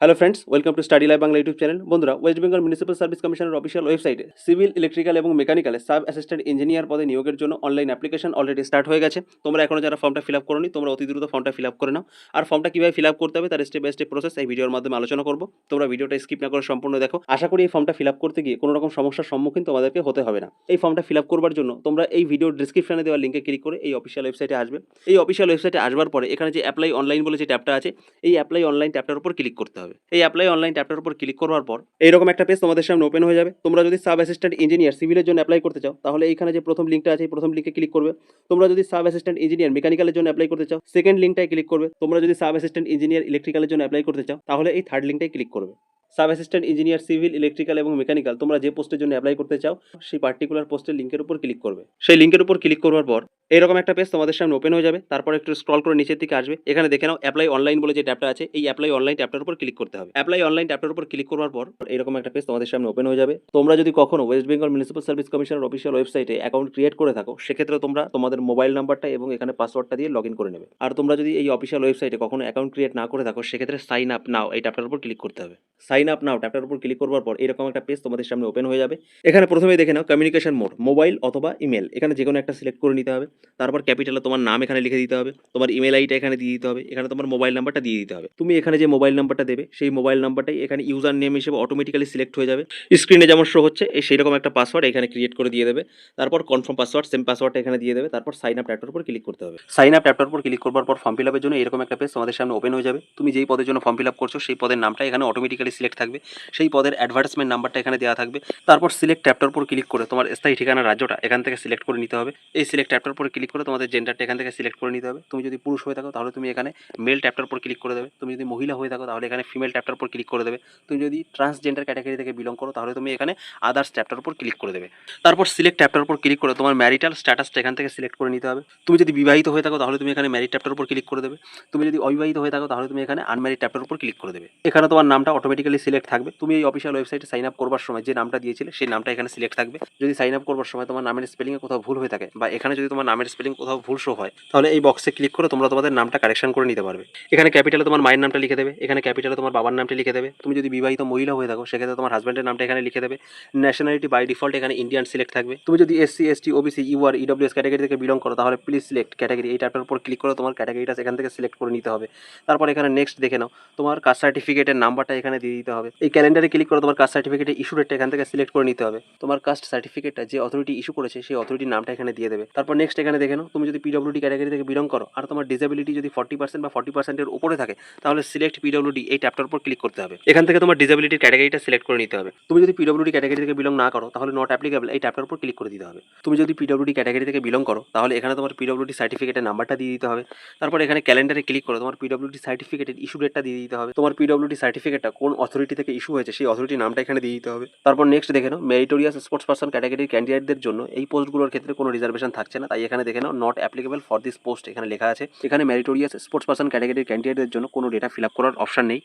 Hello friends welcome to study live Bangla YouTube channel বন্ধুরা West Bengal municipal service কমিশনের official ওয়েবসাইটে civil electrical এবং মেকানিক্যালে সাব অ্যাসিস্ট্যান্ট ইঞ্জিনিয়ার পদে নিয়োগের জন্য অনলাইন অ্যাপ্লিকেশন অলরেডি স্টার্ট হয়ে গেছে। তোমরা এখনও যারা ফর্মটা ফিল আপ করোনি, তোমরা অতি দ্রুত ফর্মটা ফিল আপ করে নাও। আর ফর্মটা কীভাবে ফিল আপ করতে হবে, তার স্টেপ বাই স্টেপ প্রসেস এই ভিডিওর মাধ্যমে আলোচনা করব। তোমরা ভিডিওটা স্কিপ না করে সম্পূর্ণ দেখো। আশা করি এই ফর্মটা ফিল আপ করতে গিয়ে কোনো রকম সমস্যার সম্মুখীন তোমাদেরকে হতে হবে না। এই ফর্মটা ফিল আপ করবার জন্য তোমরা এই ভিডিও ডিসক্রিপশনে দেওয়া লিঙ্কে ক্লিক করে এই অফিসিয়াল ওয়েবসাইটে আসবে। এই অফিসিয়াল ওয়েবসাইটে আসবার পরে এখানে যে অ্যাপ্লাই অনলাইন বলে যে ট্যাবটা আছে, এই অ্যাপ্লাই অনলাইন ট্যাবটার উপর ক্লিক করতে হবে। এই অ্যাপ্লাই অনলাইন ট্যাবটার উপর ক্লিক করার পর এইরকম একটা পেজ তোমাদের সামনে ওপেন হয়ে যাবে। তোমরা যদি সাব অ্যাসিস্ট্যান্ট ইঞ্জিনিয়ার সিভিলের জন্য অ্যাপ্লাই করতে চাও, তাহলে এখানে যে প্রথম লিঙ্কটা আছে প্রথম লিঙ্কে ক্লিক করবে। তোমরা যদি সাব অ্যাসিস্ট্যান্ট ইঞ্জিনিয়ার মেকানিক্যালের জন্য অ্যাপ্লাই করতে চাও সেকেন্ড লিঙ্কটায় ক্লিক করবে। তোমরা যদি সাব অ্যাসিস্ট্যান্ট ইঞ্জিনিয়ার ইলেকট্রিক্যালের জন্য অ্যাপ্লাই করতে চাও, তাহলে এই থার্ড লিঙ্কটায় ক্লিক করবে। Sub assistant, engineer, civil, electrical এবং মেকানিক্যাল, তোমরা যে পোস্টের জন্য অ্যাপ্লাই করতে চাও, সেই পার্টিকুলার পোস্টের লিঙ্কের উপর ক্লিক করবে। সেই লিঙ্কের উপর ক্লিক করবার পর, এরকম একটা পেজ তোমাদের সামনে ওপেন হয়ে যাবে। তারপর একটু স্ক্রল করে নিচের দিকে আসবে। এখানে দেখে নাও অ্যাপ্লাই অনলাইন বলে যে ট্যাবটা আছে, এই অ্যাপ্লাই অনলাইন ট্যাবটার উপর ক্লিক করতে হবে। অ্যাপ্লাই অনলাইন ট্যাবটার উপর ক্লিক করার পর, এরকম একটা পেজ তোমাদের সামনে ওপেন হয়ে যাবে। তোমরা যদি কখনো ওয়েস্ট বেঙ্গল মিউনিসিপাল সার্ভিস কমিশনের অফিসিয়াল ওয়েবসাইটে অ্যাকাউন্ট ক্রিয়েট করে থাকো, সেক্ষেত্রে তোমরা তোমাদের মোবাইল নাম্বারটা এবং এখানে পাসওয়ার্ডটা দিয়ে লগ ইন করে নেবে। আর তোমরা যদি এই অফিসিয়াল ওয়েবসাইটে কখনো অ্যাকাউন্ট ক্রিয়েট না করে থাকো, সেক্ষেত্রে সাইন আপ নাও এই ট্যাবটার উপর ক্লিক করতে হবে। সাইন আপ নাও ট্যাবটার উপর ক্লিক করবার পর এরকম একটা পেজ তোমাদের সামনে ওপেন হয়ে যাবে। এখানে প্রথমে দেখে নাও কমিউনিকেশন মোড মোবাইল অথবা ইমেল এখানে যে কোনো একটা সিলেক্ট করে নিতে হবে। তারপর ক্যাপিটালে তোমার নাম এখানে লিখে দিতে হবে। তোমার ইমেল আইডিটা এখানে দিয়ে দিতে হবে। এখানে তোমার মোবাইল নাম্বারটা দিয়ে দিতে হবে। তুমি এখানে যে মোবাইল নাম্বারটা দেবে, সেই মোবাইল নাম্বারটাই এখানে ইউজার নেম হিসেবে অটোমেটিক্যালি সিলেক্ট হয়ে যাবে। স্ক্রিনে যেমন শো হচ্ছে এই সেই রকম একটা পাসওয়ার্ড এখানে ক্রিয়েট করে দিয়ে দেবে। তারপর কনফার্ম পাসওয়ার্ড সেম পাসওয়ার্ডটা এখানে দিয়ে দেবে। তারপর সাইন আপ ট্যাপটার উপর ক্লিক করতে হবে। সাইন আপ ট্যাপটার উপর ক্লিক করবার পর ফর্ম ফিল আপের জন্য এরকম একটা পেজ তোমাদের সামনে ওপেন হয়ে যাবে। তুমি যেই পদের জন্য ফর্ম ফিল আপ করছ, সেই পদের নামটা এখানে অটোমেটিক্যালি থাকবে। সেই পদের অ্যাডভার্টাইজমেন্ট নাম্বারটা এখানে দেওয়া থাকবে। তারপর সিলেক্ট ট্যাপটার উপর ক্লিক করে তোমার স্থায়ী ঠিকানা রাজ্যটা এখান থেকে সিলেক্ট করে নিতে হবে। এই সিলেক্ট ট্যাপটার উপর ক্লিক করে তোমাদের জেন্ডারটা এখান থেকে সিলেক্ট করে নিতে হবে। তুমি যদি পুরুষ হয়ে থাকো তাহলে তুমি এখানে মেল ট্যাপটার উপর ক্লিক করে দেবে। তুমি যদি মহিলা হয়ে থাকো তাহলে এখানে ফিমেল ট্যাপটার উপর ক্লিক করে দেবে। তুমি যদি ট্রান্সজেন্ডার ক্যাটাগরি থেকে বিলং করো তাহলে তুমি এখানে আদার্স ট্যাপটার উপর ক্লিক করে দেবে। তারপর সিলেক্ট ট্যাপটার উপর ক্লিক করে তোমার ম্যারিটাল স্ট্যাটাসটা এখান থেকে সিলেক্ট করে নিতে হবে। তুমি যদি বিবাহিত হয়ে থাকো তাহলে তুমি এখানে ম্যারিড ট্যাপটার উপর ক্লিক করে দেবে। তুমি যদি অবিবাহিত হয়ে থাকো তাহলে তুমি এখানে আনম্যারিড ট্যাপটার উপর ক্লিক করে দেবে। এখানে তোমার নামটা অটোমেটিক্যালি সিলেক্ট থাকবে। তুমি এই অফিসিয়াল ওয়েবসাইটে সাইন আপ করবার সময় যে নামটা দিয়েছিলে, সেই নামটা এখানে সিলেক্ট থাকবে। যদি সাইন আপ করবার সময় তোমার নামের স্পেলিংয়ে কোথাও ভুল হয়ে থাকে বা এখানে যদি তোমার নামের স্পেলিং কোথাও ভুল শো হয়, তাহলে এই বক্সে ক্লিক করে তোমরা তোমাদের নামটা কারেকশন করে নিতে পারবে। এখানে ক্যাপিটালে তোমার মায়ের নামটা লিখে দেবে, এখানে ক্যাপিটালে তোমার বাবার নামটা লিখে দেবে। তুমি যদি বিবাহিত মহিলা হয়ে থাকো, সেক্ষেত্রে তোমার হাজব্যান্ডের নামটা এখানে লিখে দেবে। ন্যাশনালিটি বাই ডিফল্ট এখানে ইন্ডিয়ান সিলেক্ট থাকবে। তুমি যদি SC ST OBC UR EWS category থেকে বিলং করো, তাহলে প্লিজ সিলেক্ট ক্যাটাগরি এই ট্যাপটার উপর ক্লিক করে তোমার ক্যাটাগরিটা এখান থেকে সিলেক্ট করে নিতে হবে। তারপর এখানে নেক্সট দেখে নাও। তোমার কাস্ট সার্টিফিকেটের নাম্বারটা এখানে দিয়ে দিতে হবে। এই ক্যালেন্ডারে ক্লিক করে তোমার কাস্ট সার্টিফিকেটের ইস্যু ডেটটা এখান থেকে সিলেক্ট করে নিতে হবে। তোমার কাস্ট সার্টিফিকেটটা যে অথরিটি ইস্যু করেছে, সেই অথরিটির নামটা এখানে দিয়ে দেবে। তারপর নেক্সট এখানে দেখে তুমি যদি পিডব্লিউডি ক্যাটাগরি থেকে বিলং করো আর তোমার ডিসেবিলিটি যদি ফর্টি পার্সেন্ট বা ফর্টি পার্সেন্টের উপরে থাকে, তাহলে সিলেক্ট পিডব্লিউডি এই ট্যাপটার উপর ক্লিক করতে হবে। এখান থেকে তোমার ডিসেবিলিটির ক্যাটাগরিটা সিলেক্ট করে নিতে হবে। তুমি যদি পিডব্লিউডি ক্যাটাগরি থেকে বিলং না করো, তাহলে নট অ্যাপ্লিকেবল এই ট্যাপটার উপর ক্লিক করে দিতে হবে। তুমি যদি পিডব্লিউডি ক্যাটাগরি থেকে বিলং করো, তাহলে এখানে তোমার পিডব্লিউডি সার্টিফিকেটের নাম্বারটা দিয়ে দিতে হবে। তারপর এখানে ক্যালেন্ডারে ক্লিক করো তোমার পিডব্লিউডি সার্টিফিকেটের ইস্যু ডেটটা দিয়ে দিতে হবে। তোমার পিডব্লিউডি সার্টিফিকেটটা কোন অথরিটি থেকে ইস্যু হয়েছে, সেই অথরিটির নামটা এখানে দিয়ে দিতে হবে। তারপর নেক্সট দেখে নাও মেরিটোরিয়াস স্পোর্টস পার্সন ক্যাটাগরির ক্যান্ডিডেটদের জন্য এই পোস্টগুলোর ক্ষেত্রে কোনো রিজার্ভেশন থাকছে না। তাই এখানে দেখে নাও not applicable for this post এখানে লেখা আছে। এখানে মেরিটোরিয়াস স্পোর্টস পার্সন ক্যাটাগরির ক্যান্ডিডেটদের জন্য কোনো ডেটা ফিল আপ করার অপশন নেই।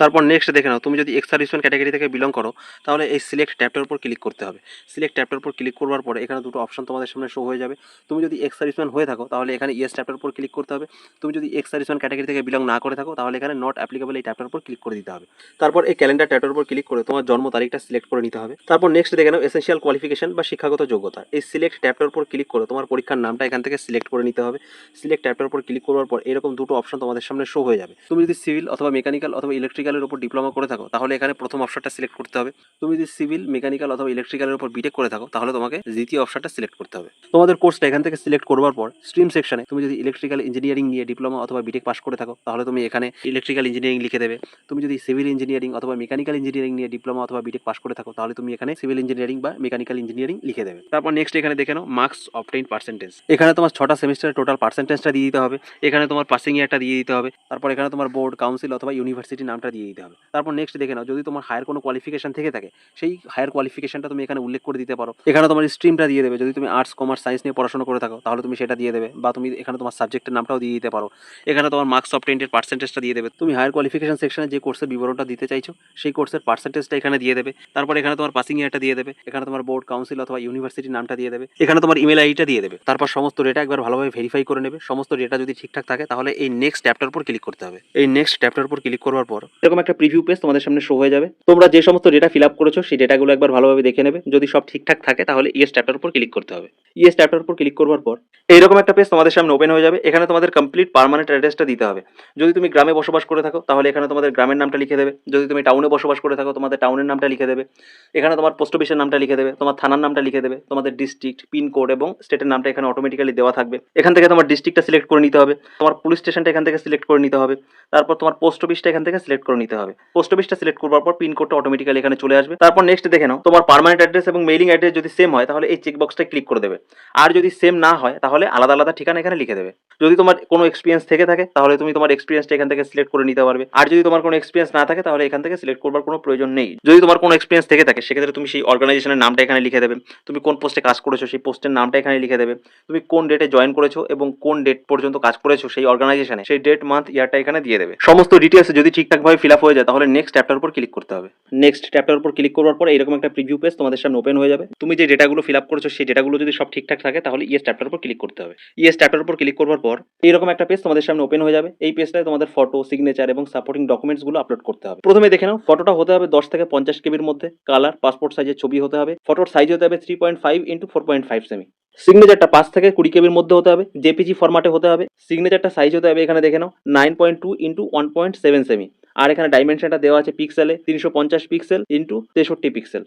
তারপর নেক্সট দেখে নাও, তুমি যদি এক্স সার্ভিসম্যান ক্যাটাগরি থেকে বিলং করো, তাহলে এই সিলেক্ট ট্যাপটার উপর ক্লিক করতে হবে। সিলেক্ট ট্যাপটার উপর ক্লিক করবার পরে এখানে দুটো অপশন তোমাদের সামনে শো হয়ে যাবে। তুমি যদি এক্স সার্ভিসম্যান হয়ে থাকো, তাহলে এখানে ইয়েস ট্যাপটার উপর ক্লিক করতে হবে। তুমি যদি এক্স সার্ভিসম্যান ক্যাটাগরি থেকে বিলং না করে থাকো, তাহলে এখানে নট অ্যাপ্লিকেবল এই ট্যাপটার উপর ক্লিক করে দিতে হবে। তারপর ক্যালেন্ডার ট্যাপটার উপর ক্লিক করে তোমার জন্ম তারিখটা সিলেক্ট করে নিতে হবে। তারপর নেক্সট দেখে নাও এসেন্সিয়াল কোয়ালিফিকেশন বা শিক্ষাগত যোগ্যতা। এই সিলেক্ট ট্যাপটার উপর ক্লিক করে তোমার পরীক্ষার নামটা এখান থেকে সিলেক্ট করে নিতে হবে। সিলেক্ট ট্যাপটার উপর ক্লিক করবার পর এরকম দুটো অপশন তোমাদের সামনে শো হয়ে যাবে। তুমি যদি সিভিল অথবা মেকানিক্যাল অথবা ইলেকট্রিক্যালের উপর ডিপ্লোমা করে থাকো, তাহলে এখানে প্রথম অপশনটা সিলেক্ট করতে হবে। তুমি যদি সিভিল মেকানিক্যাল অথবা ইলেকট্রিক্যালের উপর বিটেক করে থাকো, তাহলে তোমাকে দ্বিতীয় অপশনটা সিলেক্ট করতে হবে। তোমাদের কোর্সটা এখান থেকে সিলেক্ট করবার পর স্ট্রিম সেকশনে তুমি যদি ইলেকট্রিক্যাল ইঞ্জিনিয়ারিং নিয়ে ডিপ্লোমা অথবা বিটেক পাস করে থাকো, তাহলে তুমি এখানে ইলেকট্রিক্যাল ইঞ্জিনিয়ারিং লিখে দেবে। তুমি যদি সিভিল ইঞ্জিনিয়ারিং অথবা মেকানিক্যাল ইঞ্জিনিয়ারিং নিয়ে ডিপ্লোমা অথবা বিটেক পাস করে থাকো, তাহলে তুমি এখানে সিভিল ইঞ্জিনিয়ারিং বা মেকানিক্যাল ইঞ্জিনিয়ারিং লিখে দেবে। তারপর নেক্সট এখানে দেখে নাও মার্কস অবটেইন পার্সেন্টেজ এখানে তোমার ছটা সেমিস্টার টোটাল পার্সেন্টেজটা দিয়ে দিতে হবে। এখানে তোমার পাসিং ইয়ারটা দিয়ে দিতে হবে। তারপর এখানে তোমার বোর্ড কাউন্সিল অথবা ইউনিভার্সিটি নামটা দিয়ে দিতে হবে। তারপর নেক্সট দেখে নাও, যদি তোমার হায়ার কোনো কোয়ালিফিকেশন থেকে থাকে, সেই হায়ার কোয়ালিফিকেশনটা তুমি এখানে উল্লেখ করে দিতে পারো। এখানে তোমার স্ট্রিমটা দিয়ে দেবে। যদি তুমি আর্টস কমার্স সায়েন্স নিয়ে পড়াশোনা করে থাকো, তাহলে তুমি সেটা দিয়ে দেবে বা তুমি এখানে তোমার সাবজেক্টের নামটাও দিয়ে দিতে পারো। এখানে তোমার মার্কস অবটেইনের পার্সেন্টেজটা দিয়ে দেবে। তুমি হায়ার কোয়ালিফিকেশন সেকশনে যে কোর্সের বিবরণটা দিতে চাইছো সেই কোর্সের পার্সেন্টেজটা এখানে দিয়ে দেবে। তারপর এখানে তোমার পাসিং ইয়ারটা দিয়ে দেবে। এখানে তোমার বোর্ড কাউন্সিল অথবা ইউনিভার্সিটির নামটা দিয়ে দেবে। এখানে তোমার ইমেল আইডিটা দিয়ে দেবে। তারপর সমস্ত ডেটা একবার ভালোভাবে ভেরিফাই করে নেবে। সমস্ত ডেটা যদি ঠিকঠাক থাকে, তাহলে এই নেক্সট ট্যাপটার উপর ক্লিক করতে হবে। এই নেক্সট ট্যাপটার উপর ক্লিক করবার পর এরকম একটা প্রিভিউ পেজ তোমাদের সামনে শো হয়ে যাবে। তোমরা যে সমস্ত ডেটা ফিল আপ করেছ, সেই ডেটাগুলো একবার ভালোভাবে দেখে নেবে। যদি সব ঠিকঠাক থাকে, তাহলে ইয়েস ট্যাপটার উপর ক্লিক করতে হবে। ইয়েস ট্যাপটার উপর ক্লিক করবার পর এইরকম একটা পেজ তোমাদের সামনে ওপেন হয়ে যাবে। এখানে তোমাদের কমপ্লিট পার্মানেন্ট অ্যাড্রেসটা দিতে হবে। যদি তুমি গ্রামে বসবাস করে থাকো, তাহলে এখানে তোমাদের গ্রামের নামটা লিখে দেবে। যদি তুমি টাউনে বসবাস করে থাকো, তোমাদের টাউনের নামটা লিখে দেবে। এখানে তোমার পোস্ট অফিসের নামটা লিখে দেবে, তোমার থানার নামটা লিখে দেবে, তোমাদের ডিস্ট্রিক্ট পিনকোড এবং স্টেটের নামটা এখানে অটোমেটিক্যালি দেওয়া থাকবে। এখান থেকে তোমার ডিস্ট্রিক্টটা সিলেক্ট করে নিতে হবে, তোমার পুলিশ স্টেশনটা এখান থেকে সিলেক্ট করে নিতে হবে, তারপর তোমার পোস্ট অফিসটা এখান থেকে সিলেক্ট করে নিতে হবে। পোস্ট অফিসটা সিলেক্ট করবার পর পিনকোডটা অটোমেটিক্যালি এখানে চলে আসবে। তারপর নেক্সট দেখে নাও, তোমার পার্মানেন্ট অ্যাড্রেস এবং মেইলিং অ্যাড্রেস যদি সেম হয়, তাহলে এই চেকবক্সটা ক্লিক করে দেবে। আর যদি সেম না হয়, তাহলে আলাদা আলাদা ঠিকানা এখানে লিখে দেবে। যদি তোমার কোনো এক্সপিরিয়েন্স থেকে থাকে, তাহলে তুমি তোমার এক্সপিরিয়েন্সটা এখান থেকে সিলেক্ট করে নিতে পারবে। আর যদি তোমার কোনো এক্সপিরিয়েন্স না থাকে, তাহলে এখান থেকে সিলেক্ট করবার কোনো প্রয়োজন নেই। যদি তোমার কোনো এক্সপিরিয়েন্স থেকে থাকে, সেক্ষেত্রে তুমি সেই অর্গানাইজেশনের নামটা এখানে লিখে দেবে। তুমি কোন পোস্টে কাজ করেছ, সেই পোস্টের নামটা এখানে লিখে দেবে। তুমি কোন ডেটে জয়েন করেছ এবং কোন ডেট পর্যন্ত কাজ করেছ, সেই অর্গানাইজেশনে সেই ডেট মান্থ ইয়ারটা এখানে দিয়ে দেবে। সমস্ত ডিটেলস যদি ঠিকঠাকভাবে ফিল আপ হয়ে যায়, তাহলে নেক্সট চ্যাপ্টার উপর ক্লিক করতে হবে। নেক্সট চ্যাপ্টার উপর ক্লিক করার পর এরকম একটা প্রিভিউ পেজ তোমাদের সামনে ওপেন হয়ে যাবে। তুমি যে ডেটাগুলো ফিল আপ করেছ, সেই ডেটাগুলো যদি সব ঠিকঠাক থাকে, তাহলে ইয়েস চ্যাপ্টার উপর ক্লিক করতে হবে। ইয়েস চ্যাপ্টার উপর ক্লিক করবার পর এইরকম একটা পেজ তোমাদের সামনে ওপেন হয়ে যাবে। এই পেজটায় তোমাদের ফটো সিগনেচার এবং সাপোর্টিং ডকুমেন্টসগুলো আপলোড করতে হবে। প্রথমে দেখে নাও ফটোটা হতে হবে দশ থেকে পঞ্চাশ কেবির মধ্যে কালার পাসপোর্ট সাইজের ছবি হতে হবে ফটোর সাইজ হতে হবে three point five into four point five cm সিগনেচারটা পাঁচ থেকে কুড়ি কেবির মধ্যে হতে হবে জেপিজি ফরম্যাটে হতে হবে সিগনেচারটা সাইজ হতে হবে এখানে দেখে নাও nine point two into one point seven semi আর এখানে ডাইমেনশনটা দেওয়া আছে পিক্সেলে তিনশো পঞ্চাশ পিক্সেল ইন্টু তেষট্টি পিক্সেল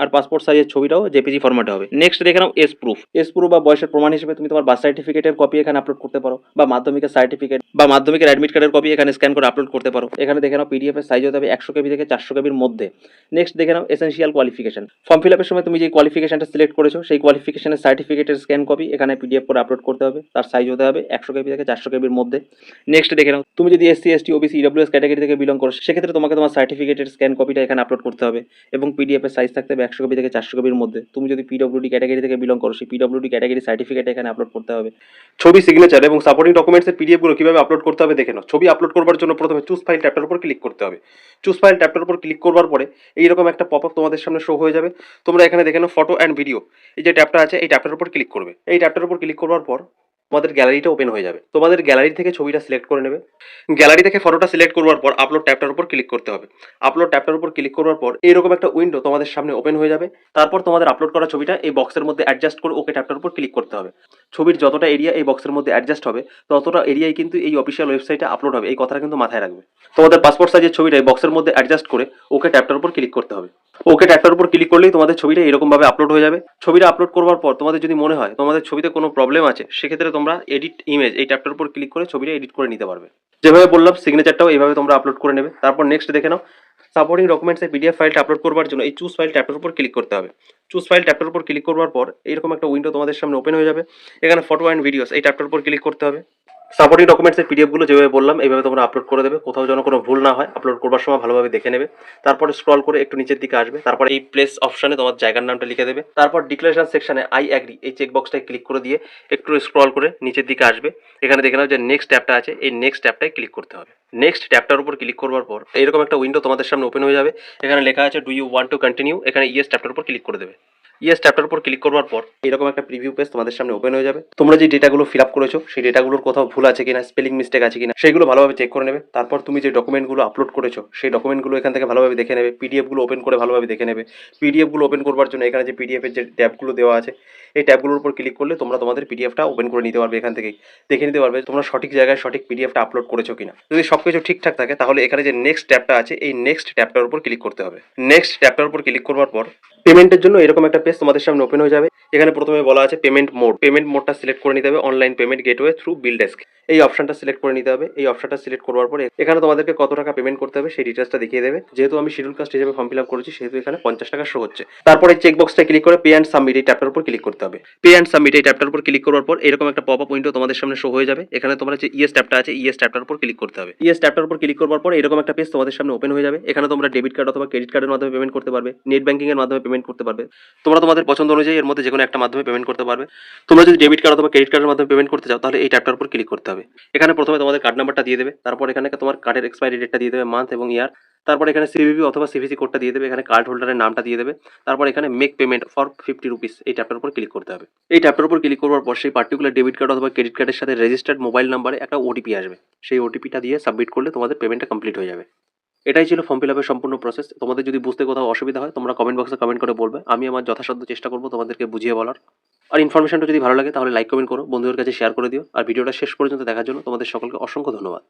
আর পাসপোর্ট সাইজের ছবিটাও জেপিজি ফরম্যাটে হবে। নেক্সট দেখে নাও এস প্রুফ এস প্রুফ বা বয়সের প্রমাণ হিসেবে তুমি তোমার বার্থ সার্টিফিকেটের কপি এখানে আপলোড করতে পারো বা মাধ্যমিকের সার্টিফিকেট বা মাধ্যমিকের অ্যাডমিট কার্ডের কপি এখানে স্ক্যান করে আপলোড করতে পারো। এখানে দেখে নাও পিডিএফ এর সাইজ হতে হবে একশো কেবি থেকে চারশো কেবির মধ্যে। নেক্সট দেখে নাও এসেন্সিয়াল কোয়ালিফিকেশন ফর্ম ফিল আপের সময় তুমি যে কোয়ালিফিকেশনটা সিলেক্ট করেছ, সেই কোয়ালিফিকেশনের সার্টিফিকেটের স্ক্যান কপি এখানে পিডিএফ করে আপলোড করতে হবে। তার সাইজ হতে হবে একশো কেবি থেকে চারশো কেবির মধ্যে। নেক্সট দেখে নাও, তুমি যদি SC ST OBC EWS category থেকে বিলং করো, সেক্ষেত্রে তোমাকে তোমার সার্টিফিকেটের স্ক্যান কপিটা এখানে আপলোড করতে হবে এবং পিডিএফ এর সাইজ থাকতে হবে একশো কপি থেকে চারশো কপির মধ্যে। তুমি যদি পিডব্লিউডি ক্যাটাগরি থেকে বিলং করো, সেই পিডব্লিউডি ক্যাটাগরি সার্টিফিকেট এখানে আপলোড করতে হবে। ছবি সিগনেচার এবং সাপোর্টিং ডকুমেন্টসের পিডিএফগুলো কীভাবে আপলোড করতে হবে দেখে নাও। ছবি আপলোড করবার জন্য প্রথমে চুজ ফাইল ট্যাপটার উপর ক্লিক করতে হবে। চুজ ফাইল ট্যাপটার উপর ক্লিক করবার পরে এইরকম একটা পপ আপ তোমাদের সামনে শো হয়ে যাবে। তোমরা এখানে দেখে নাও ফটো অ্যান্ড ভিডিও এই যে ট্যাপটা আছে, এই ট্যাপটার উপর ক্লিক করবে। এই ট্যাপটার উপর ক্লিক করবার পর তোমাদের গ্যালারিটা ওপেন হয়ে যাবে। তোমাদের গ্যালারি থেকে ছবিটা সিলেক্ট করে নেবে। গ্যালারি থেকে ফটোটা সিলেক্ট করবার পর আপলোড ট্যাপটার উপর ক্লিক করতে হবে। আপলোড ট্যাপটার উপর ক্লিক করবার পর এইরকম একটা উইন্ডো তোমাদের সামনে ওপেন হয়ে যাবে। তারপর তোমাদের আপলোড করা ছবিটা এই বক্সের মধ্যে অ্যাডজাস্ট করে ওকে ট্যাপটার উপর ক্লিক করতে হবে। ছবির যতটা এরিয়া এই বক্সের মধ্যে অ্যাডজাস্ট হবে, ততটা এরিয়াই কিন্তু এই অফিসিয়াল ওয়েবসাইটে আপলোড হবে। এই কথাটা কিন্তু মাথায় রাখবে। তোমাদের পাসপোর্ট সাইজের ছবিটা এই বক্সের মধ্যে অ্যাডজাস্ট করে ওকে ট্যাপটার উপর ক্লিক করতে হবে। ওকে ট্যাপটার উপর ক্লিক করলেই তোমাদের ছবিটা এরকমভাবে আপলোড হয়ে যাবে। ছবিটা আপলোড করবার পর তোমাদের যদি মনে হয় তোমাদের ছবিতে কোনো প্রবলেম আছে, সেক্ষেত্রে তোমরা এডিট ইমেজ এই ট্যাপটার উপর ক্লিক করে ছবিটা এডিট করে নিতে পারবে। যেভাবে বললাম সিগনেচারটাও এইভাবে তোমরা আপলোড করে নেবে। তারপর নেক্সট দেখে নাও সাপোর্টিং ডকুমেন্টস ডকুমেন্টসের পিডিএফ ফাইলটা আপলোড করবার জন্য এই চুজ ফাইল ট্যাপটার উপর ক্লিক করতে হবে। চুজ ফাইল ট্যাপটার উপর ক্লিক করবার পর এরকম একটা উইন্ডো তোমাদের সামনে ওপেন হয়ে যাবে। এখানে ফটো অ্যান্ড ভিডিওস এই ট্যাপটার উপর ক্লিক করতে হবে। সাপোর্টিং ডকুমেন্টসের পিডিএফগুলো যেভাবে বললাম এইভাবে তোমরা আপলোড করে দেবে। কোথাও যেন কোনো ভুল না হয় আপলোড করবার সময় ভালোভাবে দেখে নেবে। তারপরে স্ক্রল করে একটু নিচের দিকে আসবে। তারপর এই প্লেস অপশানে তোমার জায়গার নামটা লিখে দেবে। তারপর ডিক্লারেশন সেকশনে আই অ্যাগ্রি এই চেক বক্সটায় ক্লিক করে দিয়ে একটু স্ক্রল করে নিচের দিকে আসবে। এখানে দেখে নাও যে নেক্সট ট্যাপটা আছে, এই নেক্সট ট্যাপটায় ক্লিক করতে হবে। নেক্সট ট্যাপটার উপর ক্লিক করবার পর এরকম একটা উইন্ডো তোমাদের সামনে ওপেন হয়ে যাবে। এখানে লেখা আছে do you want to continue এখানে ইয়েস ট্যাপটার উপর ক্লিক করে দেবে। ইয়েস ট্যাপটার উপর ক্লিক করবার পর এরকম একটা প্রিভিউ পেজ তোমাদের সামনে ওপেন হয়ে যাবে। তোমরা যে ডেটাগুলো ফিল আপ করেছ, সেই ডেটাগুলোর কোথাও ভুল আছে কিনা স্পেলিং মিস্টেক আছে কিনা সেগুলো ভালোভাবে চেক করে নেবে। তারপর তুমি যে ডকুমেন্টগুলো আপলোড করেছ, সেই ডকুমেন্টগুলো এখান থেকে ভালোভাবে দেখে নেবে। পিডিএফগুলো ওপেন করে ভালোভাবে দেখে নেবে। পিডিএফগুলো ওপেন করবার জন্য এখানে যে পিডিএফের যে ট্যাবগুলো দেওয়া আছে, এই ট্যাবগুলোর উপর ক্লিক করলে তোমরা তোমাদের পিডিএফটা ওপেন করে নিতে পারবে এখান থেকেই। দেখে নিতে পারবে তোমরা সঠিক জায়গায় সঠিক পিডিএফটা আপলোড করেছ কিনা। যদি সব কিছু ঠিকঠাক থাকে, তাহলে এখানে যে নেক্সট ট্যাবটা আছে, এই নেক্সট ট্যাবটার উপর ক্লিক করতে হবে। নেক্সট ট্যাবটার উপর ক্লিক করবার পর পেমেন্টের জন্য এরকম একটা পেজ তোমাদের সামনে ওপেন হয়ে যাবে। এখানে প্রথমে বলা আছে পেমেন্ট মোড পেমেন্ট মোডটা সিলেক্ট করে নিতে হবে online payment gateway through bill desk এই অপশনটা সিলেক্ট করে নিতে হবে। এই অপশনটা সিলেক্ট করবার পরে এখানে তোমাদেরকে কত টাকা পেমেন্ট করতে হবে সেই ডিটেলসটা দেখিয়ে দেবে। যেহেতু আমি শিডিউল কাস্ট হিসেবে ফর্ম ফিল আপ করেছি, সেহেতু এখানে পঞ্চাশ টাকা শো হচ্ছে। তারপরে চেক বক্সটা ক্লিক করে পে অ্যান্ড সাবমিট এই ট্যাপটার উপর ক্লিক করতে হবে। পে অ্যান্ড সাবমিট এই ট্যাপটার উপর ক্লিক করার পর এরকম একটা পপ আপ উইন্ডো তোমাদের সামনে শো হয়ে যাবে। এখানে তোমরা যে ইএস ট্যাপটা আছে ইএস ট্যাপটার উপর ক্লিক করতে হবে। ইএস ট্যাপটার উপর ক্লিক করবার পর এরকম একটা পেজ তোমাদের সামনে ওপেন হয়ে যাবে। এখানে তোমরা ডেবিট কার্ড অথবা ক্রেডিট কার্ডের মাধ্যমে পেমেন্ট করতে পারবে। নেট ব্যাঙ্কিং এর মাধ্যমে পেমেন্ট করতে পারবে। তোমরা তোমাদের পছন্দ অনুযায়ী এর মধ্যে যে কোনো একটা মাধ্যমে পেমেন্ট করতে পারবে। তোমরা যদি ডেবিট কার্ড অথবা ক্রেডিট কার্ডের মাধ্যমে পেমেন্ট করতে চাও, তাহলে এই ট্যাপটার উপর ক্লিক করতে হবে। এখানে প্রথমে তোমাদের কার্ড নাম্বারটা দিয়ে দেবে, তারপর এখানে তোমার কার্ডের এক্সপায়ারি ডেটটা দিয়ে দেবে মান্থ এবং ইয়ার তারপর এখানে সিভিভি অথবা সিভিসি কোডটা দিয়ে দেবে, এখানে কার্ড হোল্ডারের নামটা দিয়ে দেবে। তারপর এখানে make payment for fifty rupees এই ট্যাপটার উপর ক্লিক করতে হবে। এই ট্যাপটার উপর ক্লিক করবার পর সেই পার্টিকুলার ডেবিট কার্ড অথবা ক্রেডিট কার্ডের সাথে রেজিস্টার্ড মোবাইল নাম্বারে একটা ওটিপি আসবে। সেই ওটিপিটা দিয়ে সাবমিট করলে তোমাদের পেমেন্টটা কমপ্লিট হয়ে যাবে। এটাই ছিল ফর্ম ফিল আপের সম্পূর্ণ প্রসেস তোমাদের যদি বুঝতে কোথাও অসুবিধা হয়, তোমরা কমেন্ট বক্সে কমেন্ট করে বলবে। আমি আমার যথাসাধ্য চেষ্টা করব তোমাদেরকে বুঝিয়ে বলার। আর ইনফরমেশনটা যদি ভালো লাগে, তাহলে লাইক কমেন্ট করো, বন্ধুদের কাছে শেয়ার করে দিও। আর ভিডিওটা শেষ পর্যন্ত দেখার জন্য তোমাদের সকলকে অসংখ্য ধন্যবাদ।